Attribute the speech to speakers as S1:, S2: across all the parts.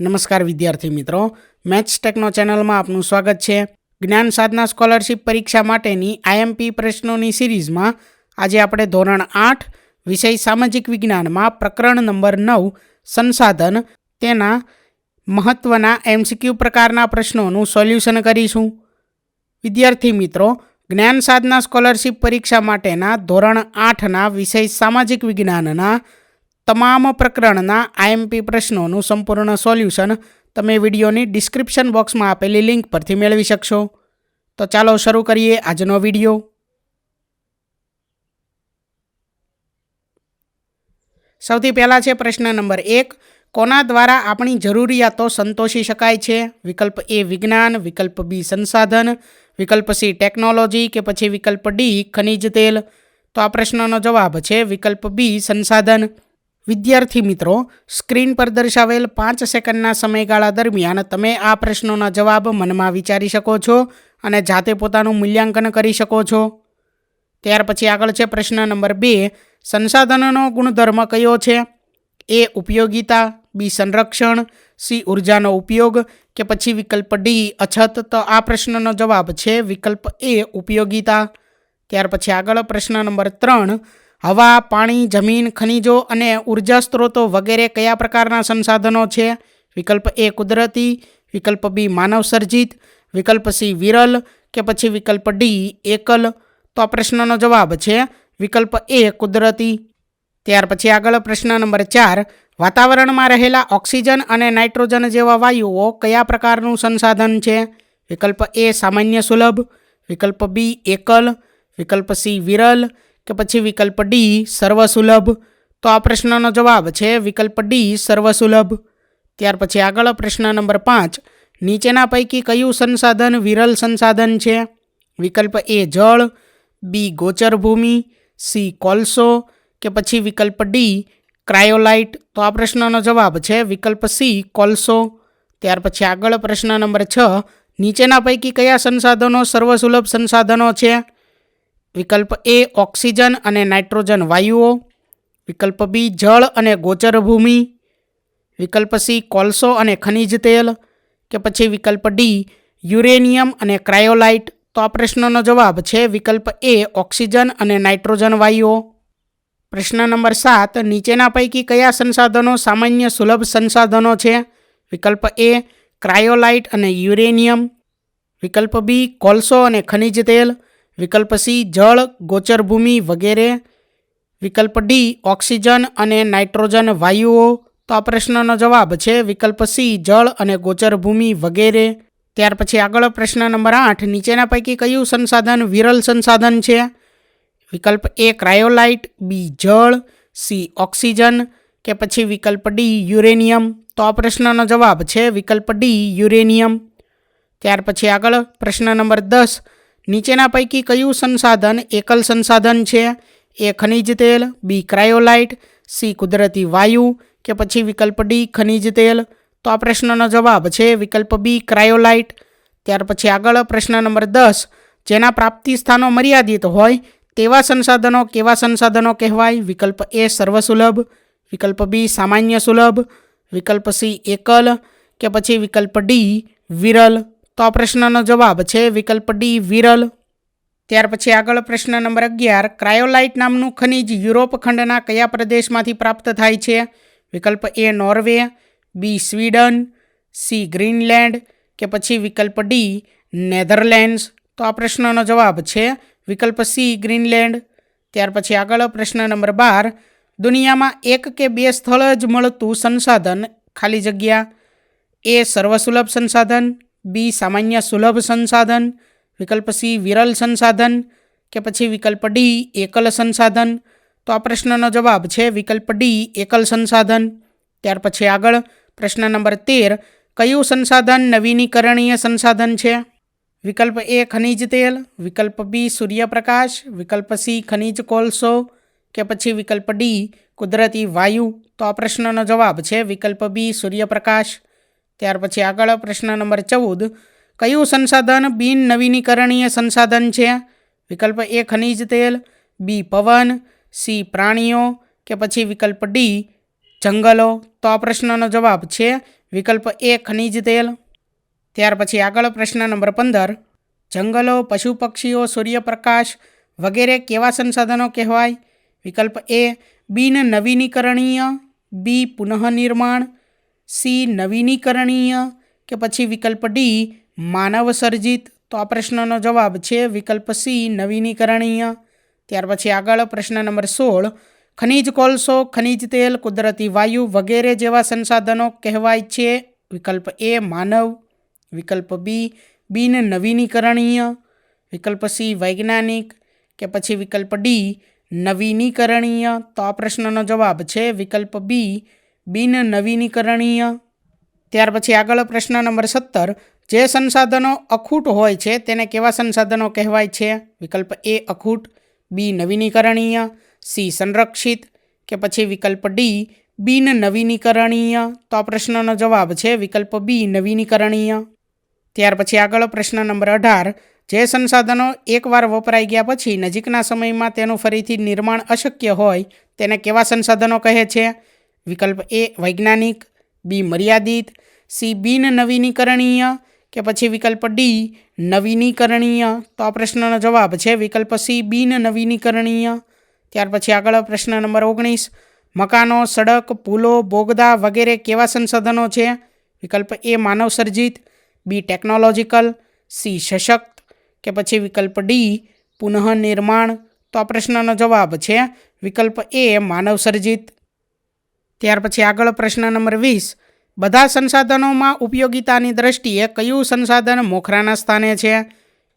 S1: નમસ્કાર વિદ્યાર્થી મિત્રો. મેથ્સ ટેકનો ચેનલમાં આપનું સ્વાગત છે. જ્ઞાન સાધના સ્કોલરશિપ પરીક્ષા માટેની આઈએમપી પ્રશ્નોની સિરીઝમાં આજે આપણે ધોરણ આઠ વિષય સામાજિક વિજ્ઞાનમાં પ્રકરણ નંબર નવ, સંસાધન, તેના મહત્ત્વના એમસીક્યુ પ્રકારના પ્રશ્નોનું સોલ્યુશન કરીશું. વિદ્યાર્થી મિત્રો, જ્ઞાન સાધના સ્કોલરશિપ પરીક્ષા માટેના ધોરણ આઠના વિષય સામાજિક વિજ્ઞાનના તમામ પ્રકરણના આઈએમપી પ્રશ્નોનું સંપૂર્ણ સોલ્યુશન તમે વિડીયોની ડિસ્ક્રિપ્શન બોક્સમાં આપેલી લિંક પરથી મેળવી શકશો. તો ચાલો શરૂ કરીએ આજનો વીડિયો. સૌથી પહેલાં છે પ્રશ્ન નંબર એક. કોના દ્વારા આપણી જરૂરિયાતો સંતોષી શકાય છે? વિકલ્પ એ વિજ્ઞાન, વિકલ્પ બી સંસાધન, વિકલ્પ સી ટેકનોલોજી કે પછી વિકલ્પ ડી ખનિજ તેલ? તો આ પ્રશ્નનો જવાબ છે વિકલ્પ બી સંસાધન. વિદ્યાર્થી મિત્રો, સ્ક્રીન પર દર્શાવેલ પાંચ સેકન્ડના સમયગાળા દરમિયાન તમે આ પ્રશ્નોના જવાબ મનમાં વિચારી શકો છો અને જાતે પોતાનું મૂલ્યાંકન કરી શકો છો. ત્યાર પછી આગળ છે પ્રશ્ન નંબર બે, સંસાધનોનો ગુણધર્મ કયો છે? એ ઉપયોગિતા, બી સંરક્ષણ, સી ઉર્જાનો ઉપયોગ કે પછી વિકલ્પ ડી અછત? તો આ પ્રશ્નનો જવાબ છે વિકલ્પ એ ઉપયોગિતા. ત્યાર પછી આગળ પ્રશ્ન નંબર ત્રણ હવા, પાણી, જમીન, ખનિજો અને ઊર્જા સ્ત્રોતો વગેરે કયા પ્રકારના સંસાધનો છે? વિકલ્પ એ કુદરતી, વિકલ્પ બી માનવસર્જિત, વિકલ્પ સી વિરલ કે પછી વિકલ્પ ડી એકલ? તો આ પ્રશ્નનો જવાબ છે વિકલ્પ એ કુદરતી. ત્યાર પછી આગળ પ્રશ્ન નંબર ચાર, વાતાવરણમાં રહેલા ઓક્સિજન અને નાઇટ્રોજન જેવા વાયુઓ કયા પ્રકારનું સંસાધન છે? વિકલ્પ એ સામાન્ય સુલભ, વિકલ્પ બી એકલ, વિકલ્પ સી વિરલ કે પછી વિકલ્પ ડી સર્વસુલભ. તો આ પ્રશ્નનો જવાબ છે વિકલ્પ ડી સર્વસુલભ. ત્યાર પછી આગળ પ્રશ્ન નંબર પાંચ. નીચેના પૈકી કયું સંસાધન વિરલ સંસાધન છે? વિકલ્પ એ જળ. બી ગોચર ભૂમિ સી કોલસો. કે પછી વિકલ્પ ડી ક્રાયોલાઇટ. તો આ પ્રશ્નનો જવાબ છે વિકલ્પ સી કોલસો. ત્યાર પછી આગળ પ્રશ્ન નંબર છ. નીચેના પૈકી કયા સંસાધનો સર્વસુલભ સંસાધનો છે? વિકલ્પ એ ઓક્સિજન અને નાઇટ્રોજન વાયુઓ. વિકલ્પ બી જળ અને ગોચર ભૂમિ. વિકલ્પ સી કોલસો અને ખનિજ તેલ. કે પછી વિકલ્પ ડી યુરેનિયમ અને ક્રાયોલાઇટ. તો આ પ્રશ્નનો જવાબ છે વિકલ્પ એ ઓક્સિજન અને નાઇટ્રોજન વાયુઓ. પ્રશ્ન નંબર સાત, નીચેના પૈકી કયા સંસાધનો સામાન્ય સુલભ સંસાધનો છે? વિકલ્પ એ ક્રાયોલાઇટ અને યુરેનિયમ. વિકલ્પ બી કોલસો અને ખનિજ તેલ. વિકલ્પ સી, જળ ગોચર ભૂમિ વગેરે. વિકલ્પ ડી, ઓક્સિજન અને નાઇટ્રોજન વાયુઓ. તો આ પ્રશ્નનો જવાબ છે વિકલ્પ સી, જળ અને ગોચર ભૂમિ વગેરે. ત્યાર પછી આગળ પ્રશ્ન નંબર આઠ, નીચેના પૈકી કયું સંસાધન વિરલ સંસાધન છે? વિકલ્પ એ, ક્રાયોલાઇટ, બી, જળ, સી, ઓક્સિજન કે પછી વિકલ્પ ડી, યુરેનિયમ. તો આ પ્રશ્નનો જવાબ છે વિકલ્પ ડી, યુરેનિયમ. ત્યાર પછી આગળ પ્રશ્ન નંબર દસ નીચેના પૈકી કયું સંસાધન એકલ સંસાધન છે? એ ખનિજ તેલ, બી ક્રાયોલાઇટ, સી કુદરતી વાયુ કે પછી વિકલ્પ ડી ખનિજ તેલ? તો આ પ્રશ્નનો જવાબ છે વિકલ્પ બી ક્રાયોલાઇટ. ત્યાર પછી આગળ પ્રશ્ન નંબર દસ. જેના પ્રાપ્તિ સ્થાનો મર્યાદિત હોય તેવા સંસાધનો કેવા સંસાધનો કહેવાય? વિકલ્પ એ સર્વસુલભ, વિકલ્પ બી સામાન્ય સુલભ, વિકલ્પ સી એકલ, કે પછી વિકલ્પ ડી વિરલ. તો આ પ્રશ્નનો જવાબ છે વિકલ્પ ડી, વિરલ. ત્યાર પછી આગળ પ્રશ્ન નંબર અગિયાર, ક્રાયોલાઇટ નામનું ખનિજ યુરોપ ખંડના કયા પ્રદેશમાંથી પ્રાપ્ત થાય છે? વિકલ્પ A, Norway. B, Sweden. C, Greenland. કે પછી વિકલ્પ ડી, નેધરલેન્ડ્સ. તો આ પ્રશ્નનો જવાબ છે વિકલ્પ સી, ગ્રીનલેન્ડ. ત્યાર પછી આગળ પ્રશ્ન નંબર બાર, દુનિયામાં એક કે બે સ્થળ જ મળતું સંસાધન ખાલી જગ્યા? એ સર્વસુલભ સંસાધન બી સામાન્ય સુલભ સંસાધન વિકલ્પ સી વિરલ સંસાધન કે પછી વિકલ્પ ડી એકલ સંસાધન તો આ પ્રશ્નનો જવાબ છે વિકલ્પ ડી એકલ સંસાધન ત્યાર પછી આગળ પ્રશ્ન નંબર તેર, કયું સંસાધન નવીનીકરણીય સંસાધન છે? વિકલ્પ એ ખનિજ તેલ, વિકલ્પ બી સૂર્યપ્રકાશ, વિકલ્પ સી ખનિજ કોલસો, કે પછી વિકલ્પ ડી કુદરતી વાયુ? તો આ પ્રશ્નનો જવાબ છે વિકલ્પ બી સૂર્યપ્રકાશ. ત્યાર પછી આગળ પ્રશ્ન નંબર ચૌદ. કયું સંસાધન બિન નવીનીકરણીય સંસાધન છે? વિકલ્પ એ ખનિજ તેલ, બી પવન, સી પ્રાણીઓ કે પછી વિકલ્પ ડી જંગલો? તો આ પ્રશ્નનો જવાબ છે વિકલ્પ એ ખનિજ તેલ. ત્યાર પછી આગળ પ્રશ્ન નંબર પંદર. જંગલો, પશુ પક્ષીઓ, સૂર્યપ્રકાશ વગેરે કેવા સંસાધનો કહેવાય? વિકલ્પ એ બિન નવીનીકરણીય, બી પુનઃનિર્માણ સી નવીનીકરણીય કે પછી વિકલ્પ ડી માનવ સર્જિત તો આ પ્રશ્નનો જવાબ છે વિકલ્પ સી નવીનીકરણીય. ત્યાર પછી આગળ પ્રશ્ન નંબર સોળ. ખનિજ કોલસો, ખનિજ તેલ, કુદરતી વાયુ વગેરે જેવા સંસાધનો કહેવાય છે? વિકલ્પ એ માનવ. વિકલ્પ બી બિન નવીનીકરણીય. વિકલ્પ સી વૈજ્ઞાનિક કે પછી વિકલ્પ ડી નવીનીકરણીય? તો આ પ્રશ્નનો જવાબ છે વિકલ્પ બી બિન નવીનીકરણીય. ત્યાર પછી આગળ પ્રશ્ન નંબર સત્તર, જે સંસાધનો અખૂટ હોય છે તેને કેવા સંસાધનો કહેવાય છે? વિકલ્પ એ અખૂટ, બી નવીનીકરણીય, સી સંરક્ષિત કે પછી વિકલ્પ ડી બિન નવીનીકરણીય? તો આ પ્રશ્નનો જવાબ છે વિકલ્પ બી નવીનીકરણીય. ત્યાર પછી આગળ પ્રશ્ન નંબર અઢાર, જે સંસાધનો એકવાર વપરાઈ ગયા પછી નજીકના સમયમાં તેનું ફરીથી નિર્માણ અશક્ય હોય તેને કેવા સંસાધનો કહે છે? વિકલ્પ એ વૈજ્ઞાનિક, બી મર્યાદિત, સી બિન નવીનીકરણીય કે પછી વિકલ્પ ડી નવીનીકરણીય. તો આ પ્રશ્નનો જવાબ છે વિકલ્પ સી બિન નવીનીકરણીય. ત્યાર પછી આગળ પ્રશ્ન નંબર ઓગણીસ. મકાનો, સડક, પુલો, બોગદા વગેરે કેવા સંસાધનો છે? વિકલ્પ એ માનવ સર્જિત, બી ટેકનોલોજીકલ, સી સશક્ત કે પછી વિકલ્પ ડી પુનઃનિર્માણ. તો આ પ્રશ્નનો જવાબ છે વિકલ્પ એ માનવ સર્જિત. ત્યાર પછી આગળ પ્રશ્ન નંબર વીસ. બધા સંસાધનોમાં ઉપયોગિતાની દ્રષ્ટિએ કયું સંસાધન મોખરાના સ્થાને છે?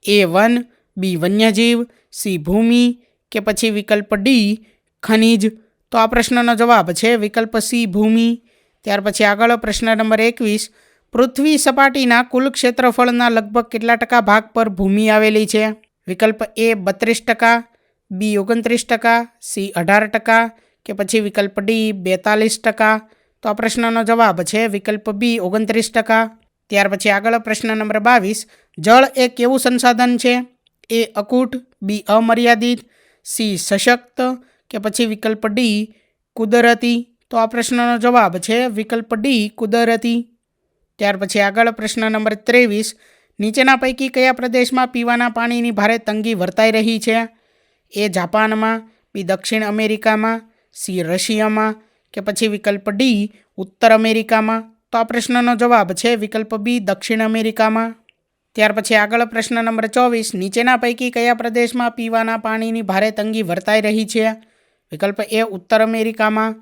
S1: એ વન, બી વન્યજીવ, સી ભૂમિ કે પછી વિકલ્પ ડી ખનિજ? તો આ પ્રશ્નનો જવાબ છે વિકલ્પ સી ભૂમિ. ત્યાર પછી આગળ પ્રશ્ન નંબર એકવીસ. પૃથ્વી સપાટીના કુલ ક્ષેત્રફળના લગભગ કેટલા ટકા ભાગ પર ભૂમિ આવેલી છે? વિકલ્પ એ બત્રીસ ટકા, બી ઓગણત્રીસ ટકા, સી અઢાર ટકા કે પછી વિકલ્પ ડી બેતાલીસ ટકા. તો આ પ્રશ્નનો જવાબ છે વિકલ્પ બી ઓગણત્રીસ ટકા. ત્યાર પછી આગળ પ્રશ્ન નંબર બાવીસ. જળ એ કેવું સંસાધન છે? એ અકૂટ, બી અમર્યાદિત, સી સશક્ત કે પછી વિકલ્પ ડી કુદરતી? તો આ પ્રશ્નનો જવાબ છે વિકલ્પ ડી કુદરતી. ત્યાર પછી આગળ પ્રશ્ન નંબર ત્રેવીસ. નીચેના પૈકી કયા પ્રદેશમાં પીવાના પાણીની ભારે તંગી વર્તાઈ રહી છે? એ જાપાનમાં, બી દક્ષિણ અમેરિકામાં સી રશિયામાં કે પછી વિકલ્પ ડી ઉત્તર અમેરિકામાં? તો આ પ્રશ્નનો જવાબ છે વિકલ્પ બી દક્ષિણ અમેરિકામાં. ત્યાર પછી આગળ પ્રશ્ન નંબર ચોવીસ, નીચેના પૈકી કયા પ્રદેશમાં પીવાના પાણીની ભારે તંગી વર્તાઈ રહી છે? વિકલ્પ એ ઉત્તર અમેરિકામાં,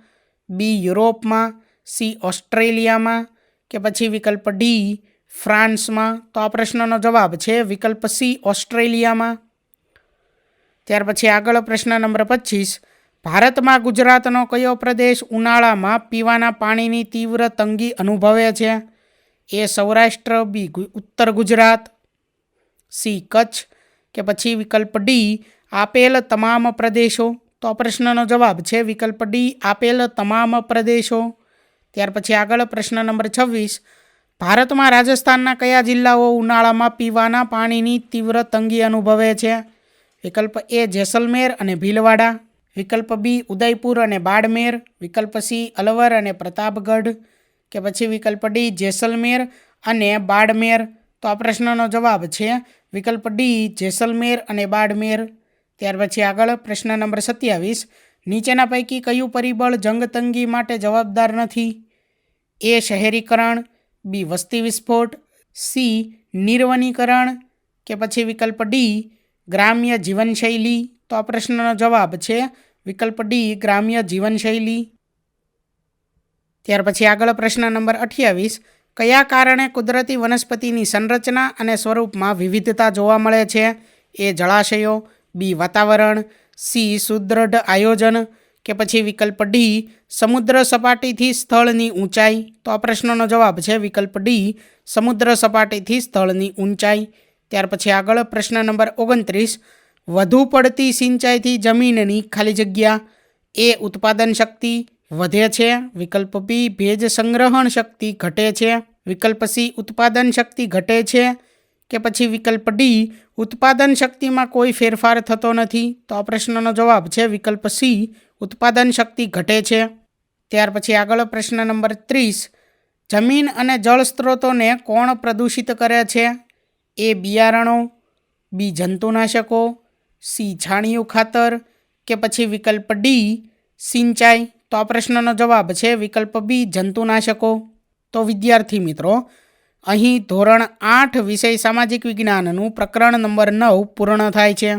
S1: બી યુરોપમાં, સી ઓસ્ટ્રેલિયામાં કે પછી વિકલ્પ ડી ફ્રાન્સમાં? તો આ પ્રશ્નનો જવાબ છે વિકલ્પ સી ઓસ્ટ્રેલિયામાં. ત્યાર પછી આગળ પ્રશ્ન નંબર પચીસ ભારતમાં ગુજરાતનો કયો પ્રદેશ ઉનાળામાં પીવાના પાણીની તીવ્ર તંગી અનુભવે છે? એ સૌરાષ્ટ્ર, બી ઉત્તર ગુજરાત, સી કચ્છ કે પછી વિકલ્પ ડી આપેલ તમામ પ્રદેશો? તો આ પ્રશ્નનો જવાબ છે વિકલ્પ ડી આપેલ તમામ પ્રદેશો. ત્યાર પછી આગળ પ્રશ્ન નંબર છવ્વીસ. ભારતમાં રાજસ્થાનના કયા જિલ્લાઓ ઉનાળામાં પીવાના પાણીની તીવ્ર તંગી અનુભવે છે? વિકલ્પ એ જેસલમેર અને ભીલવાડા. વિકલ્પ બી ઉદયપુર અને બાડમેર, વિકલ્પ સી અલવર અને પ્રતાપગઢ કે પછી વિકલ્પ ડી જેસલમેર અને બાડમેર. તો આ પ્રશ્નનો જવાબ છે વિકલ્પ ડી જેસલમેર અને બાડમેર. ત્યાર પછી આગળ પ્રશ્ન નંબર સત્યાવીસ, નીચેના પૈકી કયું પરિબળ જંગતંગી માટે જવાબદાર નથી? એ શહેરીકરણ, બી વસ્તી વિસ્ફોટ, સી નિર્વનીકરણ કે પછી વિકલ્પ ડી ગ્રામ્ય જીવનશૈલી. તો આ પ્રશ્નનો જવાબ છે વિકલ્પ ડી, ગ્રામ્ય જીવનશૈલી. ત્યાર પછી આગળ પ્રશ્ન નંબર અઠ્યાવીસ, કયા કારણે કુદરતી વનસ્પતિની સંરચના અને સ્વરૂપમાં વિવિધતા જોવા મળે છે? એ જળાશયો, બી, વાતાવરણ, સી સુદૃઢ આયોજન કે પછી વિકલ્પ ડી, સમુદ્ર સપાટીથી સ્થળની ઊંચાઈ? તો આ પ્રશ્નનો જવાબ છે વિકલ્પ ડી, સમુદ્ર સપાટીથી સ્થળની ઊંચાઈ. ત્યાર પછી આગળ પ્રશ્ન નંબર ઓગણત્રીસ વધુ પડતી સિંચાઈથી જમીનની ખાલી જગ્યા, એ ઉત્પાદન શક્તિ વધે છે, વિકલ્પ બી ભેજ સંગ્રહણ શક્તિ ઘટે છે, વિકલ્પ સી ઉત્પાદન શક્તિ ઘટે છે, કે પછી વિકલ્પ ડી ઉત્પાદન શક્તિમાં કોઈ ફેરફાર થતો નથી? તો આ પ્રશ્નનો જવાબ છે વિકલ્પ સી ઉત્પાદન શક્તિ ઘટે છે. ત્યાર પછી આગળ પ્રશ્ન નંબર ત્રીસ, જમીન અને જળ સ્ત્રોતોને કોણ પ્રદૂષિત કરે છે? એ બિયારણો, બી જંતુનાશકો સી છાણિયું ખાતર કે પછી વિકલ્પ ડી સિંચાઈ? તો આ પ્રશ્નનો જવાબ છે વિકલ્પ બી જંતુનાશકો. તો વિદ્યાર્થી મિત્રો, અહીં ધોરણ આઠ વિષય સામાજિક વિજ્ઞાનનું પ્રકરણ નંબર નવ પૂર્ણ થાય છે.